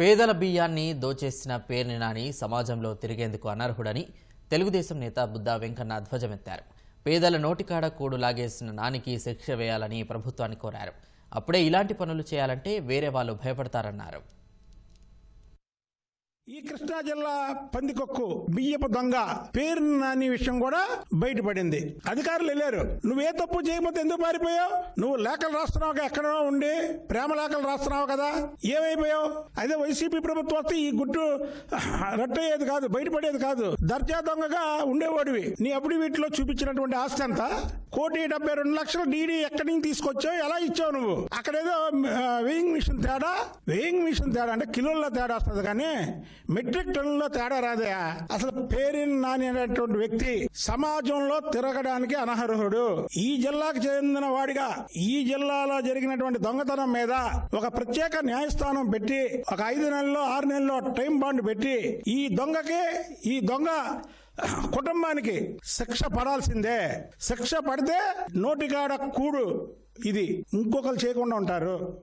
పేదల బియ్యాన్ని దోచేసిన పేర్ని నాని సమాజంలో తిరిగేందుకు అనర్హుడని తెలుగుదేశం నేత బుద్దా వెంకన్న ధ్వజమెత్తారు. పేదల నోటికాడ కూడు లాగేసిన నానికి శిక్ష వేయాలని ప్రభుత్వాన్ని కోరారు. అప్పుడే ఇలాంటి పనులు చేయాలంటే వేరే వాళ్ళు భయపడతారన్నారు. ఈ కృష్ణా జిల్లా పందికొక్కు బియ్యపు దొంగ పేరు నాని విషయం కూడా బయటపడింది. అధికారులు వెళ్ళారు. నువ్వే తప్పు చేయకపోతే ఎందుకు పారిపోయావు నువ్వు లేఖలు రాస్తున్నావు ఎక్కడో ఉండి. ప్రేమ లేఖలు రాస్తున్నావు కదా. ఏమైపోయావు? అదే వైసీపీ ప్రభుత్వం వస్తే ఈ గుట్టు రట్టయ్యేది కాదు బయటపడేది కాదు. దర్జా దొంగగా ఉండేవాడివి. నీ అప్పుడు వీటిలో చూపించినటువంటి ఆస్తి ఎంత? కోటి డెబ్బై రెండు లక్షల డీడీ ఎక్కడి నుంచి తీసుకొచ్చావు? ఎలా ఇచ్చావు నువ్వు? అక్కడేదో వేయింగ్ మిషన్ తేడా? వేయింగ్ మిషన్ తేడా అంటే కిలోల్లో తేడా వస్తుంది కానీ మెట్రిక్ టన్నుల్లో తేడా రాదయా అసలు పేరిన్ నాని అనేటువంటి వ్యక్తి సమాజంలో తిరగడానికి అనర్హుడు. ఈ జిల్లాకు చెందిన వాడిగా ఈ జిల్లాలో జరిగినటువంటి దొంగతనం మీద ఒక ప్రత్యేక న్యాయస్థానం పెట్టి ఒక ఐదు నెలల్లో ఆరు నెలల్లో టైం బాండ్ పెట్టి ఈ దొంగకి ఈ దొంగ కుటుంబానికి శిక్ష పడాల్సిందే. శిక్ష పడితే నోటికాడ కూడు ఇది. ఇంకొకరు చేయకుండా ఉంటారు.